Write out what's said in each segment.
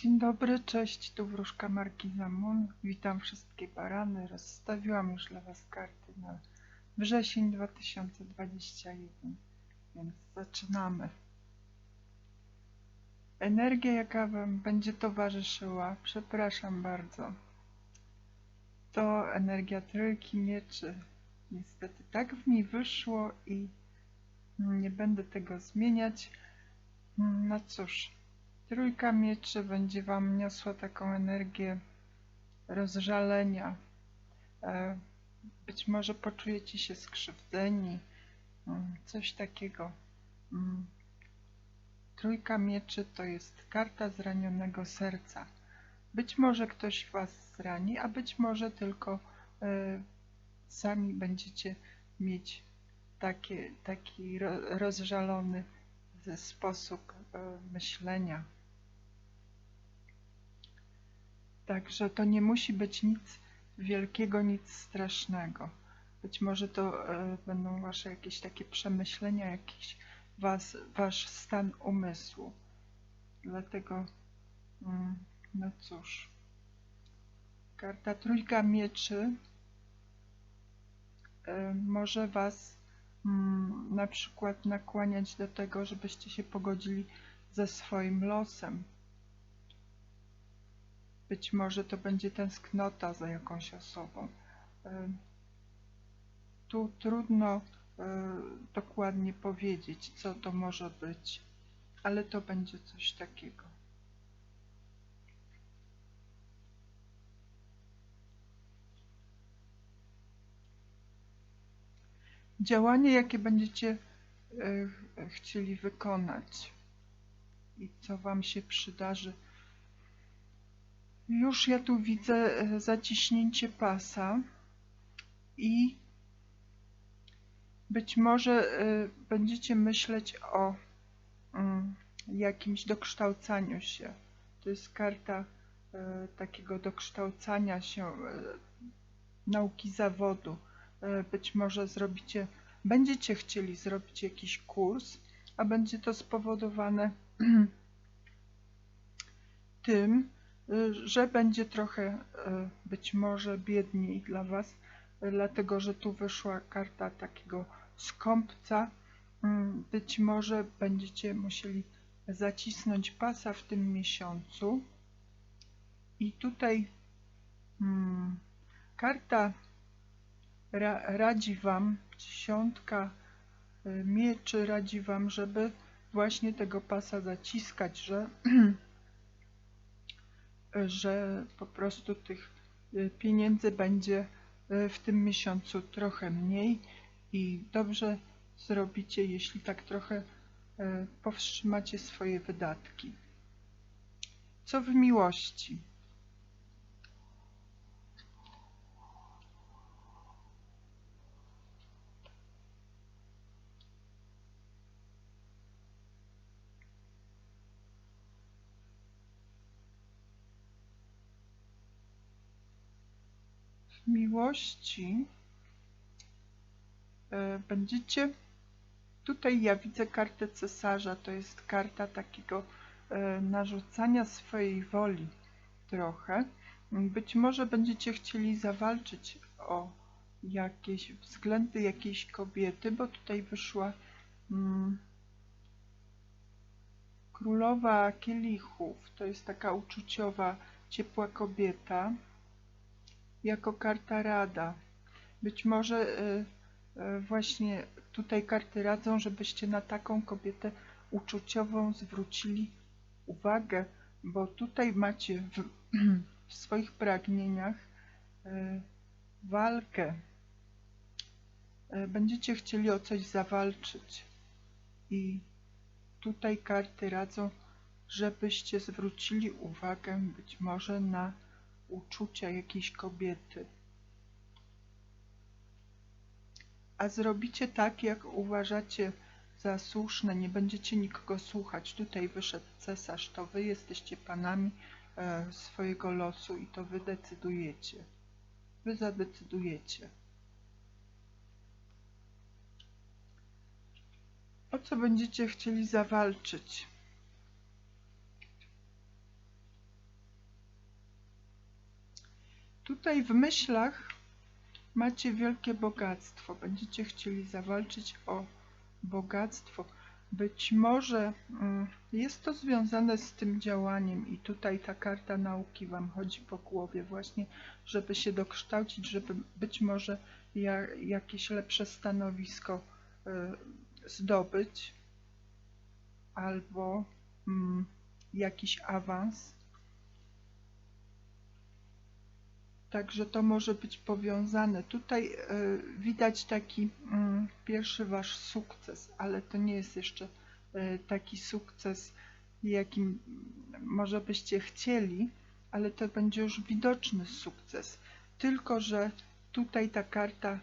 Dzień dobry, cześć, tu wróżka marki Zamun. Witam wszystkie barany. Rozstawiłam już dla Was karty na wrzesień 2021, więc zaczynamy. Energia, jaka Wam będzie towarzyszyła, przepraszam bardzo, to energia trójki mieczy. Niestety tak w mi wyszło i nie będę tego zmieniać. No cóż, Trójka mieczy będzie Wam niosła taką energię rozżalenia. E, być może poczujecie się skrzywdzeni, mm, coś takiego. Mm. Trójka mieczy to jest karta zranionego serca. Być może ktoś Was zrani, a być może tylko e, sami będziecie mieć takie, taki rozżalony sposób e, myślenia. Także to nie musi być nic wielkiego, nic strasznego. Być może to e, będą wasze jakieś takie przemyślenia, jakiś was, wasz stan umysłu. Dlatego, mm, no cóż, karta trójka mieczy e, może was mm, na przykład nakłaniać do tego, żebyście się pogodzili ze swoim losem być może to będzie tęsknota za jakąś osobą. Tu trudno e, dokładnie powiedzieć, co to może być, ale to będzie coś takiego. Działanie, jakie będziecie e, chcieli wykonać i co Wam się przydarzy już ja tu widzę e, zaciśnięcie pasa i być może e, będziecie myśleć o mm, jakimś dokształcaniu się. To jest karta e, takiego dokształcania się, nauki zawodu. Być może zrobicie, będziecie chcieli zrobić jakiś kurs, a będzie to spowodowane tym, że będzie trochę e, być może biedniej dla Was, dlatego że tu wyszła karta takiego skąpca. Mm, być może będziecie musieli zacisnąć pasa w tym miesiącu. I tutaj hmm, karta ra, radzi Wam, dziesiątka e, mieczy radzi Wam, żeby właśnie tego pasa zaciskać, że że po prostu tych y, pieniędzy będzie y, w tym miesiącu trochę mniej i dobrze zrobicie, jeśli tak trochę y, powstrzymacie swoje wydatki. Co w miłości? Miłości e, będziecie tutaj ja widzę kartę cesarza to jest karta takiego e, narzucania swojej woli trochę. Być może będziecie chcieli zawalczyć o jakieś względy jakiejś kobiety bo tutaj wyszła mm, królowa kielichów. To jest taka uczuciowa ciepła kobieta jako karta rada. Być może y, y, właśnie tutaj karty radzą, żebyście na taką kobietę uczuciową zwrócili uwagę, bo tutaj macie w, w swoich pragnieniach y, walkę. Będziecie chcieli o coś zawalczyć i tutaj karty radzą, żebyście zwrócili uwagę być może na uczucia jakiejś kobiety. A zrobicie tak, jak uważacie za słuszne, nie będziecie nikogo słuchać. Tutaj wyszedł cesarz, to wy jesteście panami e, swojego losu i to wy decydujecie. Wy zadecydujecie. O co będziecie chcieli zawalczyć? Tutaj w myślach macie wielkie bogactwo. Będziecie chcieli zawalczyć o bogactwo. Być może mm, jest to związane z tym działaniem i tutaj ta karta nauki Wam chodzi po głowie właśnie, żeby się dokształcić, żeby być może ja, jakieś lepsze stanowisko y, zdobyć albo mm, jakiś awans. Także to może być powiązane. Tutaj y, widać taki mm, pierwszy wasz sukces, ale to nie jest jeszcze y, taki sukces, jakim może byście chcieli, ale to będzie już widoczny sukces. Tylko, że tutaj ta karta y,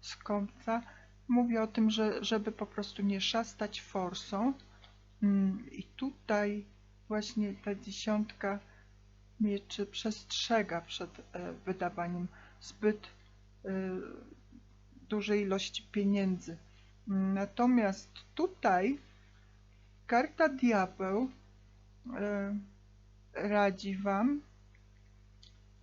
skąpca mówi o tym, że żeby po prostu nie szastać forsą. Mm, I tutaj właśnie ta dziesiątka mieczy przestrzega przed e, wydawaniem zbyt e, dużej ilości pieniędzy. Natomiast tutaj karta diabeł e, radzi Wam.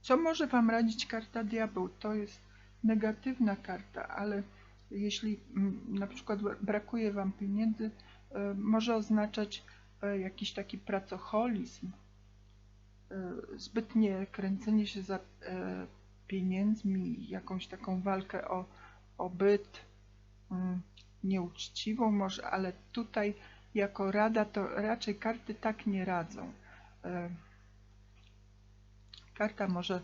Co może Wam radzić karta diabeł? To jest negatywna karta, ale jeśli na przykład brakuje Wam pieniędzy, może oznaczać jakiś taki pracoholizm, zbytnie kręcenie się za e, pieniędzmi, jakąś taką walkę o, o byt mm, nieuczciwą może, ale tutaj jako rada to raczej karty tak nie radzą. E, karta może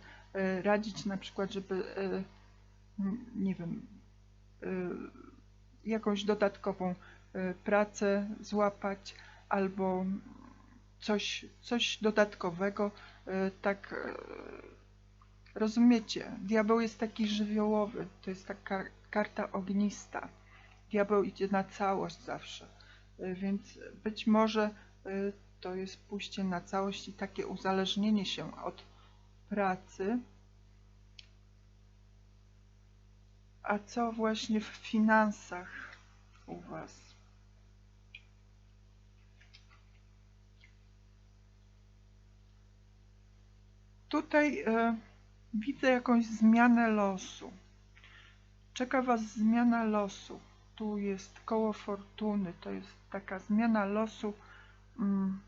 radzić na przykład, żeby nie wiem, jakąś dodatkową pracę złapać albo coś, coś dodatkowego, e, tak e, rozumiecie, diabeł jest taki żywiołowy, to jest taka karta ognista. Diabeł idzie na całość zawsze, e, więc być może to jest pójście na całość i takie uzależnienie się od pracy. A co właśnie w finansach u Was? Tutaj e, widzę jakąś zmianę losu. Czeka Was zmiana losu. Tu jest koło fortuny. To jest taka zmiana losu. Mm,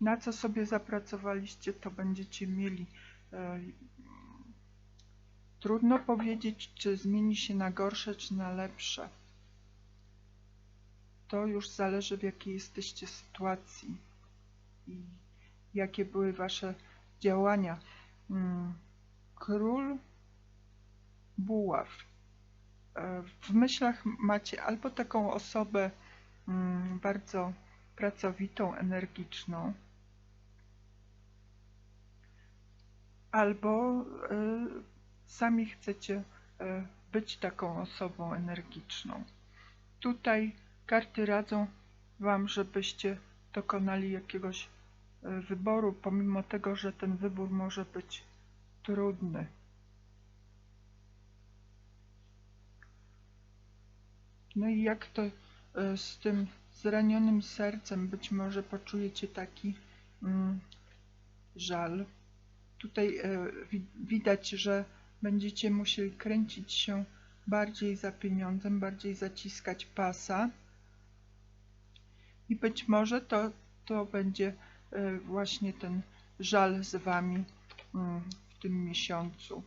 na co sobie zapracowaliście, to będziecie mieli. E, trudno powiedzieć, czy zmieni się na gorsze, czy na lepsze. To już zależy, w jakiej jesteście sytuacji i jakie były Wasze działania. Mm, król buław. E, w myślach macie albo taką osobę mm, bardzo pracowitą, energiczną, albo e, sami chcecie e, być taką osobą energiczną. Tutaj karty radzą Wam, żebyście dokonali jakiegoś wyboru, pomimo tego, że ten wybór może być trudny. No i jak to e, z tym zranionym sercem być może poczujecie taki mm, żal. Tutaj e, widać, że będziecie musieli kręcić się bardziej za pieniądzem, bardziej zaciskać pasa i być może to, to będzie właśnie ten żal z Wami mm, w tym miesiącu.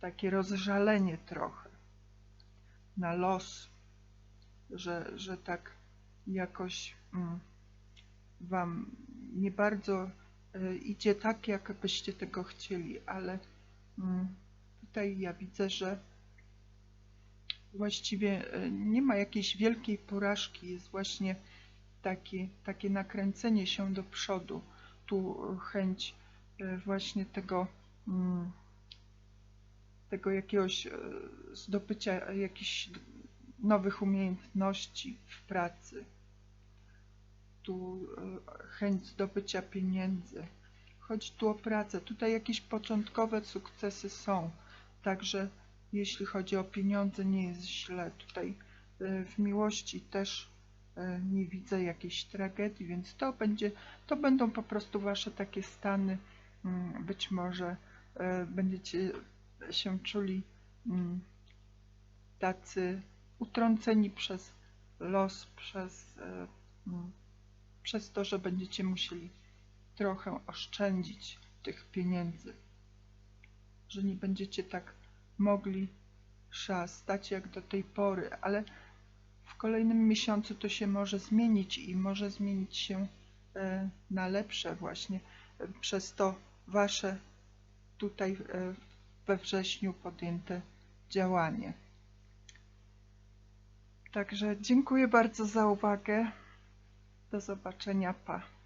Takie rozżalenie trochę na los, że, że tak jakoś mm, Wam nie bardzo e, idzie tak, jak byście tego chcieli, ale mm, tutaj ja widzę, że właściwie e, nie ma jakiejś wielkiej porażki, jest właśnie takie, takie nakręcenie się do przodu, tu chęć e, właśnie tego, mm, tego jakiegoś e, zdobycia jakichś nowych umiejętności w pracy, tu e, chęć zdobycia pieniędzy. Chodzi tu o pracę. Tutaj jakieś początkowe sukcesy są, także jeśli chodzi o pieniądze nie jest źle. Tutaj w miłości też E, nie widzę jakiejś tragedii, więc to będzie, to będą po prostu Wasze takie stany mm, być może e, będziecie się czuli mm, tacy utrąceni przez los, przez, e, mm, przez to, że będziecie musieli trochę oszczędzić tych pieniędzy, że nie będziecie tak mogli szastać jak do tej pory, ale kolejnym miesiącu to się może zmienić i może zmienić się e, na lepsze właśnie e, przez to wasze tutaj e, we wrześniu podjęte działanie. Także dziękuję bardzo za uwagę. Do zobaczenia. Pa.